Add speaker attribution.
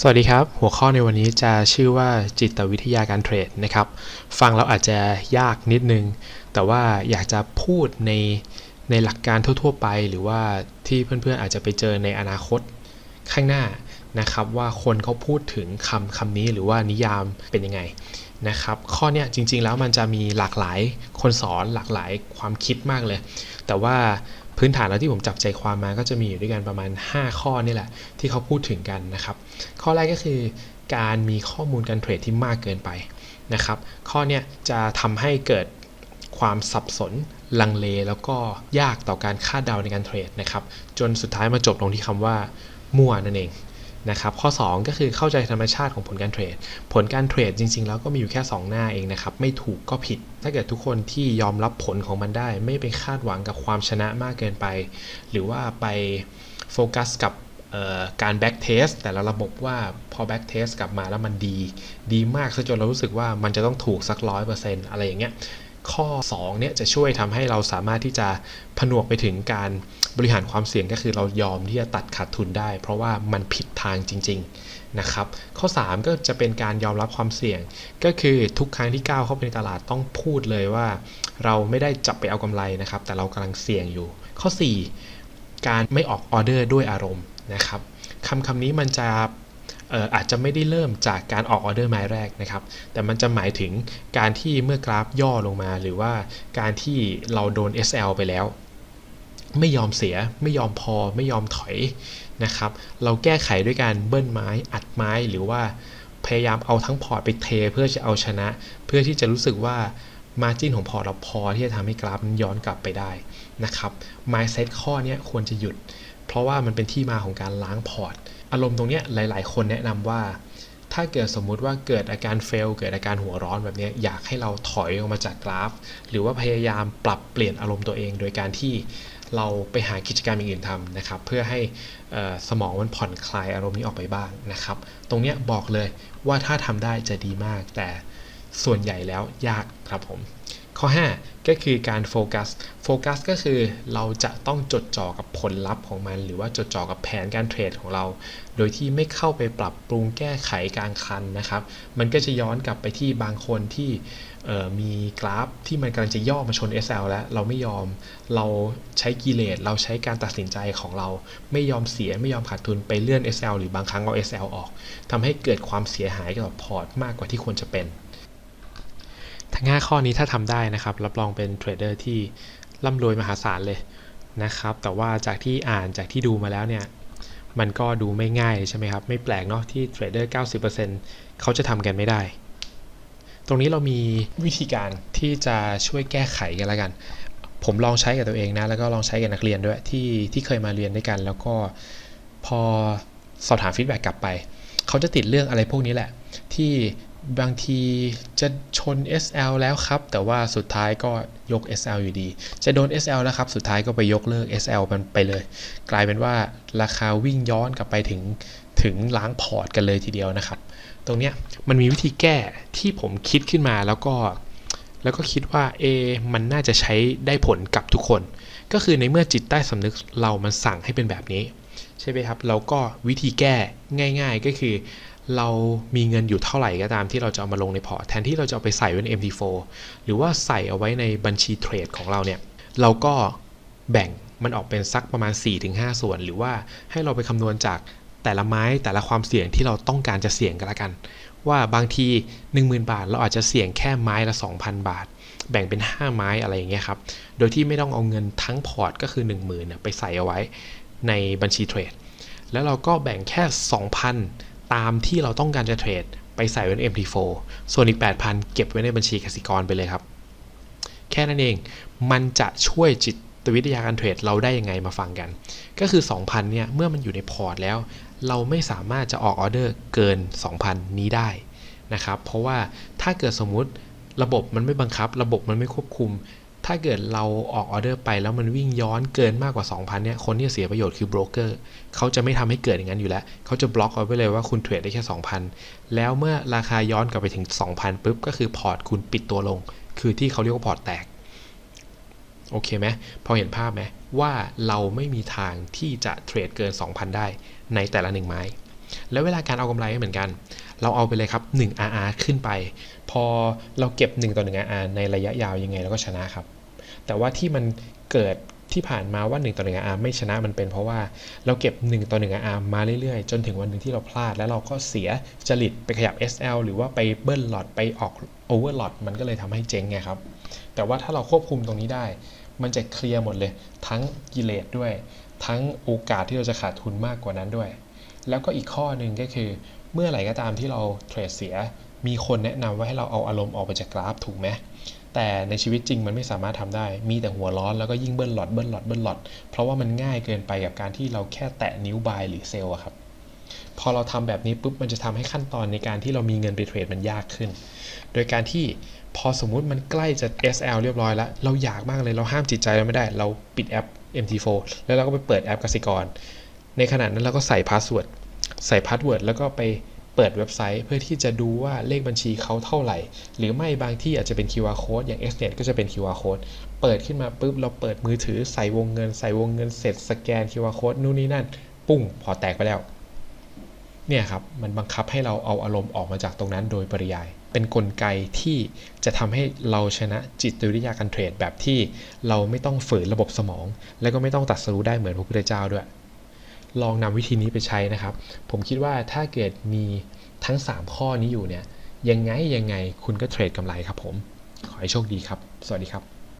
Speaker 1: สวัสดีครับ หัวข้อในวันนี้จะชื่อว่าจิตวิทยาการเทรดนะครับ ฟังแล้วอาจจะยากนิดนึง แต่ว่าอยากจะพูดในในหลักการทั่ว ๆ ไป หรือว่าที่เพื่อนๆอาจจะไปเจอในอนาคตข้างหน้านะครับ ว่าคนเขาพูดถึงคำคำนี้หรือว่านิยามเป็นยังไงนะครับ ข้อเนี้ยจริง ๆ แล้วมันจะมีหลากหลายคนสอนหลากหลายความคิดมากเลย แต่ว่า พื้นฐานแล้วที่ผมจับใจความมาก็จะมีอยู่ด้วยกันประมาณ 5 ข้อนี่แหละ ที่เขาพูดถึงกันนะครับ ข้อแรกก็คือการมีข้อมูลการเทรดที่มากเกินไปนะครับ ข้อเนี้ยจะทำให้เกิดความสับสนลังเล แล้วก็ยากต่อการคาดเดาในการเทรดนะครับ จนสุดท้ายมาจบลงที่คำว่ามั่วนั่นเอง นะครับข้อ 2 ก็คือเข้าใจธรรมชาติของผลการเทรด ผลการเทรดจริง ๆ แล้วก็มีอยู่แค่ 2 หน้าเองนะครับไม่ถูกก็ผิด ถ้าเกิดทุกคนที่ยอมรับผลของมันได้ ไม่ไปคาดหวังกับความชนะมากเกินไป หรือว่าไปโฟกัสกับการแบ็กเทสแต่ละระบบว่าพอแบ็กเทสกลับมาแล้วมันดี ดีมากซะจนเรารู้สึกว่ามันจะต้องถูกสักร้อยเปอร์เซ็นต์อะไรอย่างเงี้ย ข้อ2เนี่ยจะช่วยทำให้เราสามารถที่จะผนวกไปถึงการบริหารความเสี่ยงก็คือเรายอมที่จะตัดขาดทุนได้ เพราะว่ามันผิดทางจริง ๆนะครับ ข้อ 3 ก็จะเป็นการยอมรับความเสี่ยง ก็คือทุกครั้งที่ก้าวเข้าไปในตลาดต้องพูดเลยว่า เราไม่ได้จับไปเอากำไรนะครับ แต่เรากำลังเสี่ยงอยู่ ข้อ 4 การไม่ออกออเดอร์ด้วยอารมณ์นะครับคำคำนี้มันจะ อาจจะไม่ได้เริ่มจากการออกออเดอร์ไม้แรกนะครับ แต่มันจะหมายถึงการที่เมื่อกราฟย่อลงมา หรือว่าการที่เราโดน SL ไปแล้ว ไม่ยอมเสีย ไม่ยอมพอ ไม่ยอมถอยนะครับ เราแก้ไขด้วยการเบิ้ลไม้ อัดไม้ หรือว่าพยายามเอาทั้งพอร์ตไปเท เพื่อจะเอาชนะ เพื่อที่จะรู้สึกว่ามาจิ้นของพอร์ตเราพอที่จะทำให้กราฟมันย้อนกลับไปได้นะครับ mindset ข้อนี้ควรจะหยุด เพราะว่ามันเป็นที่มาของการล้างพอร์ต อารมณ์ตรงนี้หลาย ๆ คนแนะนำว่า ถ้าเกิดสมมุติว่าเกิดอาการเฟล เกิดอาการหัวร้อนแบบนี้อยากให้เราถอยออกมาจากกราฟ หรือว่าพยายามปรับเปลี่ยนอารมณ์ตัวเอง โดยการที่เราไปหากิจกรรมอย่างอื่นทำนะครับ เพื่อให้สมองมันผ่อนคลายอารมณ์นี้ออกไปบ้างนะครับ ตรงนี้บอกเลยว่าถ้าทำได้จะดีมาก แต่ส่วนใหญ่แล้วยากครับผม ข้อ 5 ก็คือการโฟกัส โฟกัสก็คือเราจะต้องจดจ่อกับผลลัพธ์ของมัน หรือว่าจดจ่อกับแผนการเทรดของเรา โดยที่ไม่เข้าไปปรับปรุงแก้ไขกลางคันนะครับ มันก็จะย้อนกลับไปที่บางคนที่มีกราฟที่มันกำลังจะย่อมาชน SL แล้วเราไม่ยอม เราใช้กิเลสเราใช้การตัดสินใจของเรา ไม่ยอมเสียไม่ยอมขาดทุนไปเลื่อน SL หรือบางครั้งเอา SL ออกทำให้เกิดความเสียหายกับพอร์ตมากกว่าที่ควรจะเป็น ทั้ง 5 ข้อนี้ถ้าทำได้นะครับ รับรองเป็นเทรดเดอร์ที่ร่ำรวยมหาศาลเลยนะครับ แต่ว่าจากที่อ่านจากที่ดูมาแล้วเนี่ย มันก็ดูไม่ง่ายใช่ไหมครับ ไม่แปลกเนาะที่เทรดเดอร์90%เขาจะทำกันไม่ได้ ตรงนี้เรามีวิธีการที่จะช่วยแก้ไขกันแล้วกัน ผมลองใช้กับตัวเองนะ แล้วก็ลองใช้กับนักเรียนด้วยที่ที่เคยมาเรียนด้วยกัน แล้วก็พอสอบถามฟีดแบ็กกลับไป เขาจะติดเรื่องอะไรพวกนี้แหละ ที่ บางทีจะชน SL แล้วครับ แต่ว่าสุดท้ายก็ยก SL อยู่ดี จะโดน SL แล้วครับ สุดท้ายก็ไปยกเลิก SL มันไปเลย กลายเป็นว่าราคาวิ่งย้อนกลับไปถึงถึงล้างพอร์ตกันเลยทีเดียวนะครับ ตรงเนี้ยมันมีวิธีแก้ที่ผมคิดขึ้นมาแล้วก็ แล้วก็คิดว่าเอมันน่าจะใช้ได้ผลกับทุกคน ก็คือในเมื่อจิตใต้สำนึกเรามันสั่งให้เป็นแบบนี้ ใช่ไหมครับ เราก็วิธีแก้ง่าย ๆ ก็คือ เรามีเงินอยู่เท่าไหร่ก็ตามที่เราจะเอามาลงในพอร์ตแทนที่เราจะเอาไปใส่ไว้ใน MT4 หรือว่าใส่เอาไว้ในบัญชีเทรดของเราเนี่ย เราก็แบ่งมันออกเป็นสักประมาณ 4-5 ส่วน หรือว่าให้เราไปคำนวณจากแต่ละไม้แต่ละความเสี่ยงที่เราต้องการจะเสี่ยงกันละกัน ว่าบางที 10,000 บาท เราอาจจะเสี่ยงแค่ไม้ละ 2,000 บาท แบ่งเป็น 5 ไม้อะไรอย่างเงี้ยครับ โดยที่ไม่ต้องเอาเงินทั้งพอร์ตก็คือ 10,000 ไปใส่เอาไว้ในบัญชีเทรด แล้วเราก็แบ่งแค่ 2,000 ตามที่เราต้องการจะเทรด ไปใส่ไว้ใน MT4 ส่วนอีก 8,000 เก็บไว้ในบัญชีกสิกรไปเลยครับ แค่นั้นเองมันจะช่วยจิตวิทยาการเทรดเราได้ยังไงมาฟังกัน ก็คือ 2,000 เนี่ย เมื่อมันอยู่ในพอร์ตแล้ว เราไม่สามารถจะออกออเดอร์เกิน 2,000 นี้ได้นะครับเพราะว่าถ้าเกิดสมมุติระบบมันไม่บังคับ ระบบมันไม่ควบคุม ถ้าเกิดเราออกออเดอร์ไปแล้วมันวิ่งย้อนเกินมากกว่า 2,000 เนี่ย คนที่เสียประโยชน์คือโบรกเกอร์เขาจะไม่ทำให้เกิดอย่างนั้นอยู่แล้ว เขาจะบล็อกเอาไว้เลยว่าคุณเทรดได้แค่ 2,000 แล้วเมื่อราคาย้อนกลับไปถึง 2,000ปุ๊บก็คือพอร์ตคุณปิดตัวลง คือที่เขาเรียกว่าพอร์ตแตก โอเคไหมพอเห็นภาพไหมว่าเราไม่มีทางที่จะเทรดเกิน 2,000 ได้ในแต่ละหนึ่งไม้ แล้วเวลาการเอากำไรก็เหมือนกัน เราเอาไปเลยครับ 1 RR ขึ้นไป พอเราเก็บ 1 ต่อ 1 RR ในระยะยาวยังไงเราก็ชนะครับ แต่ว่าที่มันเกิดที่ผ่านมาว่า1ต่อ1 RR ไม่ชนะมันเป็นเพราะว่าเราเก็บ1ต่อ1 RR มาเรื่อยๆ จนถึงวันหนึ่งที่เราพลาด แล้วเราก็เสียจริตไปขยับ SL หรือว่าไปเบิ้ลหลอดไปออก over หลอดมันก็เลยทำให้เจ๊งไงครับ แต่ว่าถ้าเราควบคุมตรงนี้ได้ มันจะเคลียร์หมดเลย ทั้งกิเลสด้วย ทั้งโอกาสที่เราจะขาดทุนมากกว่านั้นด้วย แล้วก็อีกข้อหนึ่งก็คือ เมื่อไหร่ก็ตามที่เราเทรดเสีย มีคนแนะนำว่าให้เราเอาอารมณ์ออกไปจากกราฟถูกไหมแต่ในชีวิตจริงมันไม่สามารถทำได้ มีแต่หัวร้อนแล้วก็ยิ่งเบิ้ลหลอดเบิ้ลหลอดเบิ้ลหลอด เพราะว่ามันง่ายเกินไปกับการที่เราแค่แตะนิ้วบายหรือเซลล์ครับ พอเราทำแบบนี้ปุ๊บมันจะทำให้ขั้นตอนในการที่เรามีเงินไปเทรดมันยากขึ้น โดยการที่พอสมมุติมันใกล้จะ SL เรียบร้อยแล้ว เราอยากมากเลยเราห้ามจิตใจเราไม่ได้ เราปิดแอป MT4 แล้วเราก็ไปเปิดแอปกสิกร ในขณะนั้นเราก็ใส่พาสเวิร์ดใส่พาสเวิร์ดแล้วก็ไป เปิดเว็บไซต์เพื่อที่จะดูว่าเลขบัญชีเขาเท่าไหร่ หรือไม่บางที่อาจจะเป็น QR code อย่าง Xnet ก็จะเป็น QR code เปิดขึ้นมาปุ๊บเราเปิดมือถือใส่วงเงิน ใส่วงเงินเสร็จสแกน QR code นู่นนี่นั่น ปุ้งพอแตกไปแล้ว เนี่ยครับ มันบังคับให้เราเอาอารมณ์ออกมาจากตรงนั้นโดยปริยาย เป็นนกลไกที่จะทำให้เราชนะจิตวิทยาการเทรดแบบที่เราไม่ต้องฝืนระบบสมอง และก็ไม่ต้องตัดสู้ได้เหมือนพระพุทธเจ้าด้วย ลองนำวิธีนี้ไปใช้นะครับ ผมคิดว่าถ้าเกิดมีทั้ง 3 ข้อนี้อยู่เนี่ยยังไงยังไงคุณก็เทรดกำไรครับผม ขอให้โชคดีครับ สวัสดีครับ